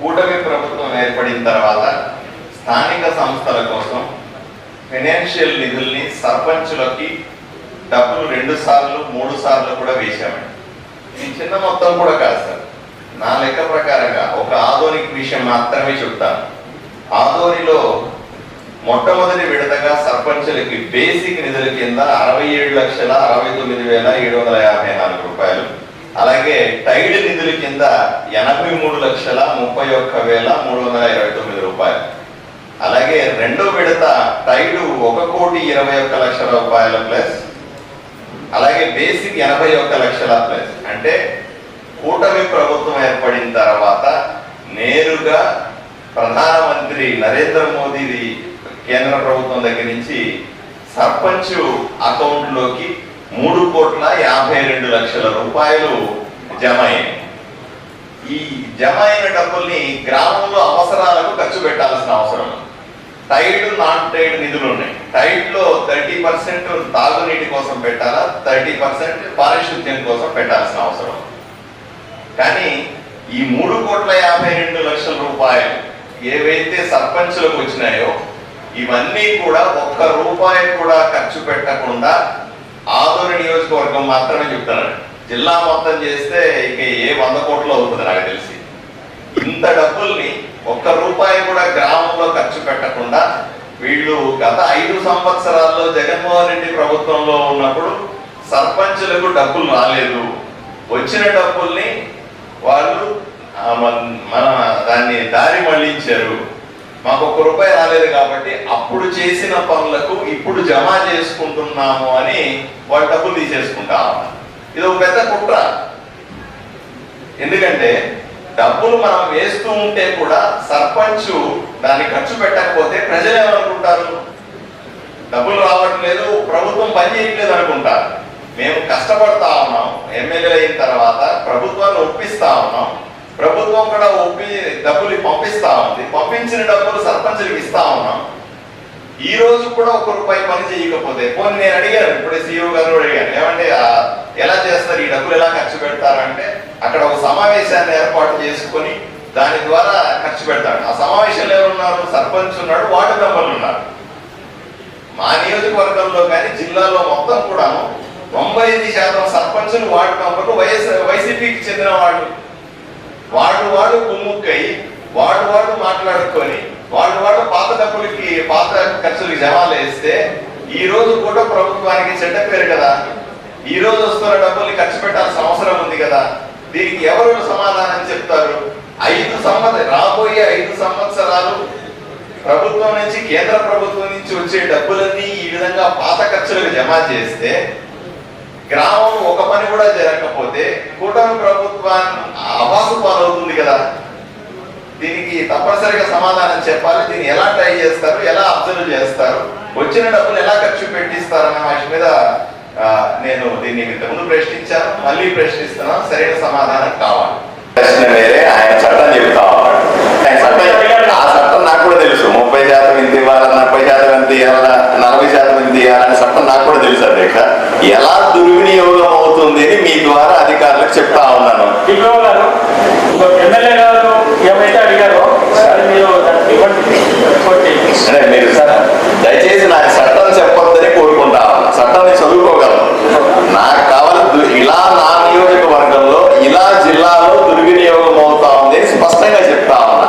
కూటమి ప్రభుత్వం ఏర్పడిన తర్వాత స్థానిక సంస్థల కోసం ఫైనాన్షియల్ నిధుల్ని సర్పంచులకి డబ్బులు రెండు సార్లు మూడు సార్లు కూడా వేశామండి. ఇది చిన్న మొత్తం కూడా కాదు సార్. నా లెక్క ప్రకారంగా ఒక ఆధోనిక్ విషయం మాత్రమే చెప్తాను. ఆధోనిలో మొట్టమొదటి విడతగా సర్పంచులకి బేసిక్ నిధుల కింద అరవై ఏడు లక్షల అరవై తొమ్మిది వేల ఏడు వందల యాభై నాలుగు రూపాయలు అలాగే టైడ్ నిధుల కింద ఎనభై మూడు లక్షల ముప్పై ఒక్క వేల మూడు వందల ఇరవై తొమ్మిది రూపాయలు. అలాగే రెండో విడత టైడ్ ఒక కోటి ఇరవై ఒక్క లక్షల రూపాయల ప్లస్ అలాగే బేసిక్ ఎనభై ఒక్క లక్షల ప్లస్. అంటే కూటమి ప్రభుత్వం ఏర్పడిన తర్వాత నేరుగా ప్రధానమంత్రి నరేంద్ర మోదీది కేంద్ర ప్రభుత్వం దగ్గర నుంచి సర్పంచ్ అకౌంట్లోకి మూడు కోట్ల యాభై రెండు లక్షల రూపాయలు జమ. అయ్యాయి ఈ జమ అయిన డబ్బుల్ని గ్రామంలో అవసరాలకు ఖర్చు పెట్టాల్సిన అవసరం. ఉంది. టైడ్ నాన్ టైడ్ నిధులు ఉన్నాయి. టైడ్లో థర్టీ పర్సెంట్ తాగునీటి కోసం పెట్టాలా? థర్టీ పర్సెంట్ పారిశుద్ధ్యం కోసం పెట్టాల్సిన అవసరం. కానీ ఈ మూడు కోట్ల యాభై రెండు లక్షల రూపాయలు ఏవైతే సర్పంచులకు వచ్చినాయో ఇవన్నీ కూడా ఒక్క రూపాయి కూడా ఖర్చు పెట్టకుండా ఆదోని నియోజకవర్గం మాత్రమే చెప్తాను జిల్లా మొత్తం చేస్తే ఇక ఏ వంద కోట్లు అవుతుంది నాకు తెలిసి. ఇంత డబ్బుల్ని ఒక్క రూపాయి కూడా గ్రామంలో ఖర్చు పెట్టకుండా వీళ్ళు గత ఐదు సంవత్సరాల్లో జగన్మోహన్ రెడ్డి ప్రభుత్వంలో ఉన్నప్పుడు సర్పంచులకు డబ్బులు రాలేదు. వచ్చిన డబ్బుల్ని వాళ్ళు మన- మన దాన్ని దారి మళ్ళించారు. మాకు ఒక్క రూపాయి రాలేదు కాబట్టి అప్పుడు చేసిన పనులకు ఇప్పుడు జమ చేసుకుంటున్నాము అని వాళ్ళు డబ్బులు తీసేసుకుంటా ఇది ఒక పెద్ద కుట్ర. ఎందుకంటే డబ్బులు మనం వేస్తూ ఉంటే కూడా సర్పంచ్ దాన్ని ఖర్చు పెట్టకపోతే ప్రజలు ఏమనుకుంటారు? డబ్బులు రావట్లేదు ప్రభుత్వం పని చేయట్లేదు అనుకుంటారు. మేము కష్టపడతా ఉన్నాం ఎమ్మెల్యే అయిన తర్వాత ప్రభుత్వాన్ని ఒప్పిస్తా ఉన్నాం. ప్రభుత్వం కూడా ఒప్పి డబ్బులు పంపిస్తా ఉంది. పంపించిన డబ్బులు సర్పంచులకు ఇస్తా ఉన్నాం. ఈ రోజు కూడా ఒక రూపాయి పని చేయకపోతే పోనీ నేను అడిగాను ఇప్పుడే సీఈఓ గారు అడిగాను ఏమంటే ఎలా చేస్తారు ఈ డబ్బులు ఎలా ఖర్చు పెడతారంటే అక్కడ ఒక సమావేశాన్ని ఏర్పాటు చేసుకొని దాని ద్వారా ఖర్చు పెడతాడు ఆ సమావేశంలో ఎవరున్నారు? సర్పంచ్ ఉన్నాడు వార్డు మెంబర్లు ఉన్నారు. మా నియోజకవర్గంలో కానీ జిల్లాలో మొత్తం కూడాను తొంభై ఎనిమిది శాతం సర్పంచులు వార్డు మెంబర్లు వైఎస్ వైసీపీకి చెందిన వాళ్ళు. వాడు వాడు కుమ్ముక్కై వాడు వాడు మాట్లాడుకొని వాడు వాడు పాత డబ్బులకి పాత ఖర్చులకి జమాలు వేస్తే ఈ రోజు కూడా ప్రభుత్వానికి చెడ్డ పేరు కదా. ఈ రోజు వస్తున్న డబ్బుల్ని ఖర్చు పెట్టాల్సిన అవసరం ఉంది కదా. దీనికి ఎవరు సమాధానం చెప్తారు? ఐదు సంవత్సర రాబోయే ఐదు సంవత్సరాలు ప్రభుత్వం నుంచి కేంద్ర ప్రభుత్వం నుంచి వచ్చే డబ్బులన్నీ ఈ విధంగా పాత ఖర్చులకు జమ చేస్తే గ్రామం ఒక పని కూడా జరగకపోతే కూటమి ప్రభుత్వాన్ని అవాసు పాలవుతుంది కదా. దీనికి తప్పనిసరిగా సమాధానం చెప్పాలి. దీన్ని ఎలా ట్రై చేస్తారు? ఎలా అబ్జర్వ్ చేస్తారు? వచ్చిన డబ్బులు ఎలా ఖర్చు పెట్టిస్తారు అనే వాటి మీద నేను దీన్ని ఇంతకుముందు ప్రశ్నించాను. మళ్ళీ ప్రశ్నిస్తున్నాను. సరైన సమాధానం కావాలి. ప్రశ్న వేరే ఆయన చట్టం చెప్తా ఉన్నాడు. ఆయన చట్టం ఆ చట్టం నాకు కూడా తెలుసు. ముప్పై శాతం ఇంత ఇవ్వాలి నలభై శాతం ఎంత ఇవ్వాలా నలభై శాతం ఎంత ఇవ్వాలని చట్టం నాకు కూడా తెలుసు అధ్యక్ష. ఎలా దుర్వినియోగం అవుతుంది అని మీ ద్వారా అధికారులకు చెప్తా ఉన్నాను గారు ఎమ్మెల్యే గారు ఏమైతే అడిగారో అది మీరు దానికి ఇవ్వండి. కొట్టి అంటే మీరు సార్ దయచేసి నాకు చట్టం చెప్పొద్దని కోరుకుంటా. చట్టాన్ని చదువుకోగలను. నాకు కావాలి ఇలా నా నియోజకవర్గంలో ఇలా జిల్లాలో దుర్వినియోగం అవుతా ఉంది అని స్పష్టంగా చెప్తా ఉన్నా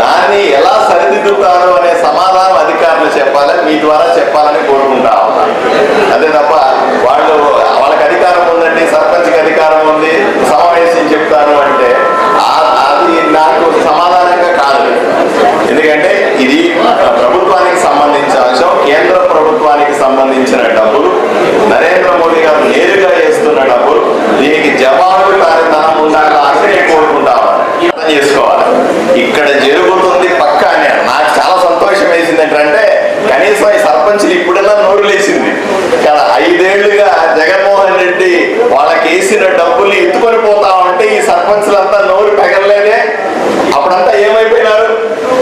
దాన్ని ఎలా సరిదిద్దుతారు అనే సమాధానం అధికారులు చెప్పాలి మీ ద్వారా చెప్పాలని కోరుకుంటా ఉన్నా అదే తప్ప వాళ్ళు వాళ్ళకి అధికారం ఉందండి సర్పంచ్కి అధికారం ఉంది సమావేశం చెప్తారు అంటే ఆ- అది నాకు సమాధానంగా కాదు ఎందుకంటే ఇది ప్రభుత్వానికి సంబంధించిన అంశం కేంద్ర ప్రభుత్వానికి సంబంధించిన డబ్బులు నరేంద్ర మోడీ గారు నేరుగా చేస్తున్నప్పుడు దీనికి జవాబు కార్యతనం ఉండాలని నేను కోరుకుంటాను చేసుకోవాలి. ఇక్కడ జరుగుతుంది పక్కానే నాకు చాలా సంతోషం వేసింది ఏంటంటే కనీసం ఈ సర్పంచ్లు ఇప్పుడెల్లా నోరు లేచింది. ఇక్కడ ఐదేళ్ళుగా జగన్మోహన్ రెడ్డి వాళ్ళకి వేసిన డబ్బులు ఎత్తుకొని పోతామంటే ఈ ఈ సర్పంచ్లంతా నోరు పెగలలేదే. అప్పుడంతా ఏమైపోయినారు?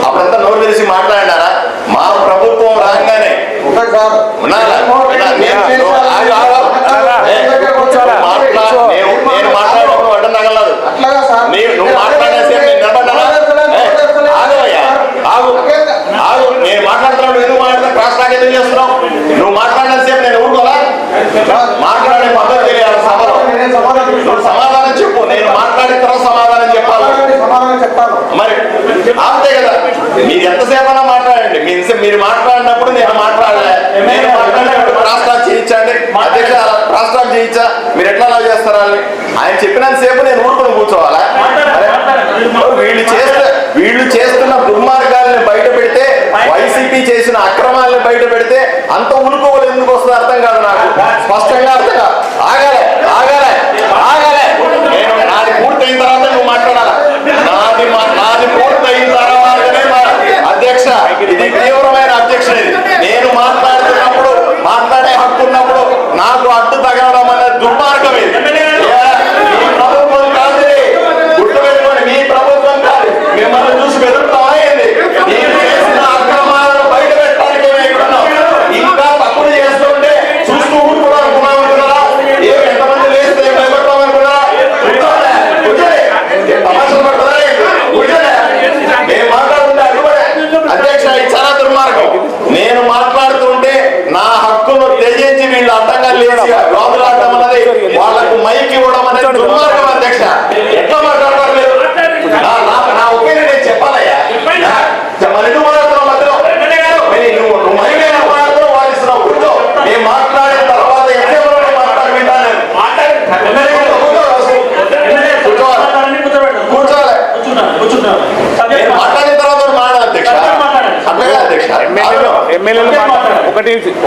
అప్పుడంతా నోరు తెలిసి మాట్లాడినారా? మా ప్రభుత్వం రాగానే ఉన్నారా? ఎంతసేపైనా మాట్లాడండి. మీన్స్ మీరు మాట్లాడినప్పుడు నేను మాట్లాడలే. నేను మాట్లాడినప్పుడు రాష్ట్రాలు చేయించండి. అధ్యక్ష రాష్ట్రాలు చేయించా. మీరు ఎట్లా అలా చేస్తారా ఆయన చెప్పినంతసేపు నేను ఊరుకొని కూర్చోవాలా? వీళ్ళు చేస్తే వీళ్ళు చేస్తున్న దుర్మార్గాల్ని బయట పెడితే వైసీపీ చేసిన అక్రమాలను బయట పెడితే అంత ఉనుకోవాలి ఎందుకు వస్తుంది అర్థం కాదు నాకు. స్పష్టంగా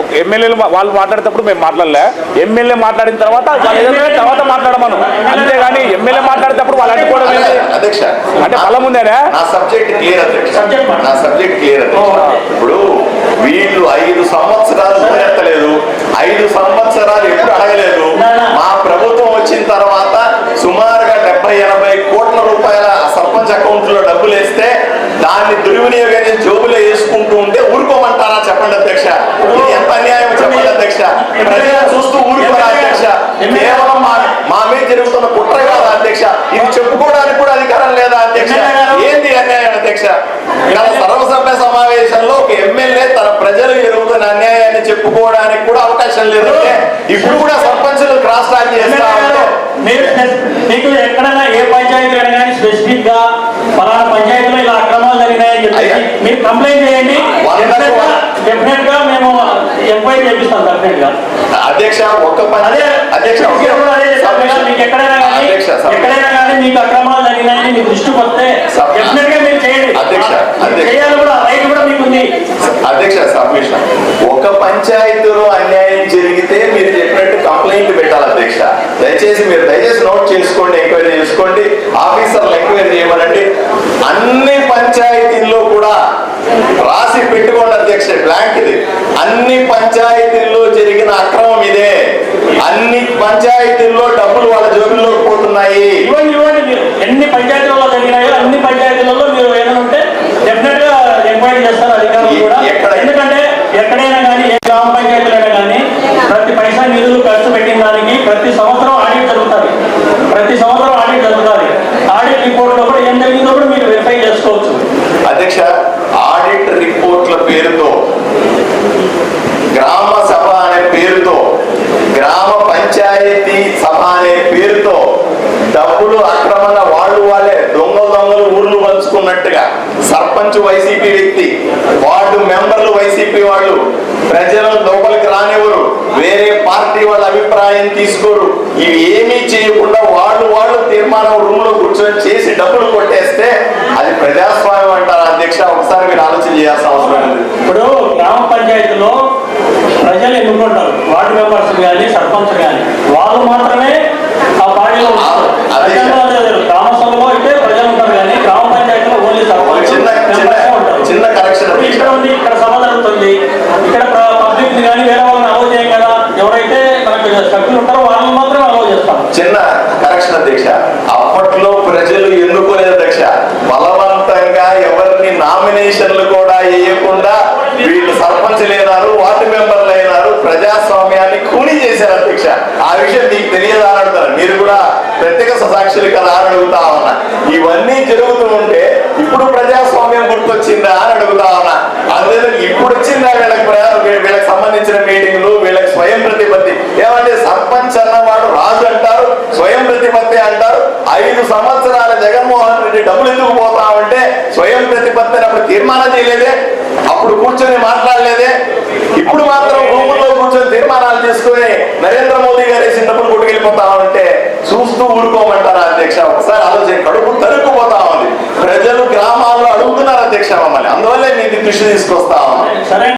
ఒక ఎమ్మెల్యేలు వాళ్ళు మాట్లాడేటప్పుడు మేము మాట్లాడలే. ఎమ్మెల్యే మాట్లాడిన తర్వాత తర్వాత మాట్లాడమను. అంతేగాని ఎమ్మెల్యే మాట్లాడేటప్పుడు వాళ్ళు అడ్డుకోవడం అంటే బలం ఉందేనా? నా సబ్జెక్ట్ క్లియర్. నా సబ్జెక్ట్ క్లియర్. ఇప్పుడు వీళ్ళు ఐదు సంవత్సరాలు ఎత్తలేదు ఐదు సంవత్సరాలు ఎప్పుడు అడగలేదు. మా వచ్చిన తర్వాత సుమారుగా డెబ్బై ఎనభై కోట్ల రూపాయల సర్పంచ్ అకౌంట్లో డబ్బులు వేస్తే దాన్ని దుర్వినియోగం జోబులో వేసుకుంటూ ఉంటే ఊరుకోమంటారా చెప్పండి అధ్యక్ష? ఎంత అన్యాయం చెప్పండి అధ్యక్ష. ప్రజలు చూస్తూ ఊరుకోరా అధ్యక్ష. కేవలం మా మా మీద జరుగుతున్న కుట్ర కాదా అధ్యక్ష? ఇది చెప్పుకోవడానికి కూడా అధికారం లేదా అధ్యక్ష? అన్యాయం అధ్యక్ష. గత సర్వసభ్య సమావేశంలో ఒక ఎమ్మెల్యే తన ప్రజలు జరుగుతున్న అన్యాయాన్ని చెప్పుకోవడానికి కూడా అవకాశం లేదు. ఇప్పుడు కూడా సర్పంచులు క్రాస్ టాక్ చేస్తా మీకు ఎక్కడైనా ఏ పంచాయతీ కానీ స్పెసిఫిక్గా ఫలానా పంచాయతీలో ఇలా అక్రమాలు జరిగినాయని. చెప్పి మీరు కంప్లైంట్ చేయండి. డెఫినెట్గా మేము ఎంక్వైరీ చేపిస్తాం డెఫినెట్గా అధ్యక్ష ఒక్క అధ్యక్ష ఎక్కడైనా కానీ మీకు అక్రమాలు జరిగినాయని మీ దృష్టికి వస్తే సభ- డెఫినెట్గా మీరు చేయండి. అధ్యక్ష, అధ్యక్ష. చేయాలి కూడా రైట్ కూడా మీకు ఉంది అధ్యక్ష సబ్మిషన్. ఒక పంచాయతీలో అన్యాయం జరిగితే మీరు చెప్పినట్టు కంప్లైంట్ పెట్టాలి అధ్యక్ష. దయచేసి మీరు దయచేసి నోట్ చేసుకోండి ఎంక్వైరీ చేసుకోండి. ఆఫీసర్లు ఎంక్వైరీ చేయమనండి. అన్ని పంచాయతీల్లో కూడా రాసి పెట్టుకోండి అధ్యక్ష బ్లాంక్ ఇది అన్ని పంచాయతీల్లో జరిగిన అక్రమం ఇదే. అన్ని పంచాయతీల్లో డబ్బులు వాళ్ళ జోబుల్లోకి పోతున్నాయి ఇవ్వండి ఇవ్వండి మీరు ఎన్ని పంచాయతీలలో జరిగినాయో అన్ని పంచాయతీలలో మీరు ఏమైనా ఉంటే డెఫినెట్గా ఎంక్వైరీ చేస్తారు అధికారులు కూడా? ఎందుకంటే ఎక్కడైనా కానీ ఏ గ్రామ పంచాయతీలైనా కానీ ప్రతి పైసా నిధులు ఖర్చు పెట్టిన దానికి ప్రతి సంవత్సరం ఆడిట్ జరుగుతుంది. ప్రతి సంవత్సరం ఆడిట్ జరుగుతుంది. ఆడిట్ రిపోర్ట్లో కూడా ఏం జరిగిందో కూడా మీరు వెరిఫై చేసుకోవచ్చు. అధ్యక్ష ఆడిట్ రిపోర్ట్ల పేరుతో గ్రామ సభ అనే పేరుతో గ్రామ పంచాయతీ సభ అనే పేరుతో డబ్బులు అక్రమంగా వాళ్ళు వాళ్ళే దొంగలు దొంగలు ఊర్లు పంచుకున్నట్టుగా సర్పంచ్ వైసీపీ వ్యక్తి వార్డు మెంబర్లు వైసీపీ వాళ్ళు ప్రజలను లోపలికి రానివ్వరు వేరే పార్టీ వాళ్ళ అభిప్రాయం తీసుకోరు. ఇవి ఏమీ చేయకుండా వాళ్ళు వాళ్ళు తీర్మానం రూమ్లో కూర్చొని చేసి డబ్బులు కొట్టేస్తే అది ప్రజాస్వామ్యం అంటారు? అధ్యక్ష ఒకసారి మీరు ఆలోచన చేయాల్సిన అవసరం ఉంది ఇప్పుడు గ్రామ పంచాయతీలో ప్రజలు ఎన్నుకుంటారు. వార్డు మెంబర్స్ కానీ సర్పంచ్ కానీ వాళ్ళు మాత్రమే ఆ పార్టీలో ఉంటారు అదే. ప్రజల్లో అదే లేదు. గ్రామ సభలో అయితే ప్రజలు ఉంటారు కానీ గ్రామ పంచాయతీలో ఓన్లీ ఒక సర్పంచ్ చిన్న కరెక్షన్ ఇక్కడ ఉంది ఇక్కడ సభ జరుగుతుంది ఇక్కడ పబ్లిక్ కానీ వేరే వాళ్ళని అలౌ చేయం కదా. ఎవరైతే మనకు సభ్యులు ఉంటారో వాళ్ళని మాత్రమే అలౌ చేస్తాం. చిన్న కరెక్షన్ అధ్యక్ష. అప్పట్లో ప్రజలు ఎన్నుకోలేదు అధ్యక్ష? బలవంతంగా ఎవరిని నామినేషన్లు కూడా వేయకుండా వీళ్ళు సర్పంచ్లు అయినారు వార్డు మెంబర్లు అయినారు ప్రజాస్వామ్యాన్ని కూని చేశారు అధ్యక్ష. ఆ విషయం మీకు తెలియదా అని అడుగుతారు మీరు కూడా ప్రత్యేక సాక్షులు కదా అని అడుగుతా ఉన్నా. ఇవన్నీ జరుగుతూ ఉంటే ఇప్పుడు ప్రజాస్వామ్యం గుర్తొచ్చిందా అని అడుగుతా ఉన్నా. అందులో ఇప్పుడు వచ్చిందా వీళ్ళకి వీళ్ళకి సంబంధించిన మీటింగ్లు వీళ్ళకి స్వయం ప్రతిపత్తి. ఏమంటే సర్పంచ్ అన్నవాడు రాజు అంటారు స్వయం ప్రతిపత్తి అంటారు. ఐదు సంవత్సరాల జగన్మోహన్ రెడ్డి డబ్బులు ఎందుకు పోతామంటే స్వయం ప్రతిపత్తి అని అప్పుడు తీర్మానం చేయలేదే? అప్పుడు కూర్చొని మాట్లాడలేదే? ఇప్పుడు మాత్రం రూముల్లో కూర్చొని తీర్మానాలు చేసుకుని నరేంద్ర మోదీ గారు వేసిన డబ్బులు కొట్టుకెళ్ళిపోతామంటే చూస్తూ ఊరుకోమంటారా అధ్యక్ష? ఒకసారి ఆలోచన కడుపు తరుక్కుపోతా ఉంది ప్రజలు గ్రామాల్లో అడుగుతున్నారు అధ్యక్ష మమ్మల్ని? అందువల్లే మీది దృష్టి తీసుకొస్తా ఉన్నాం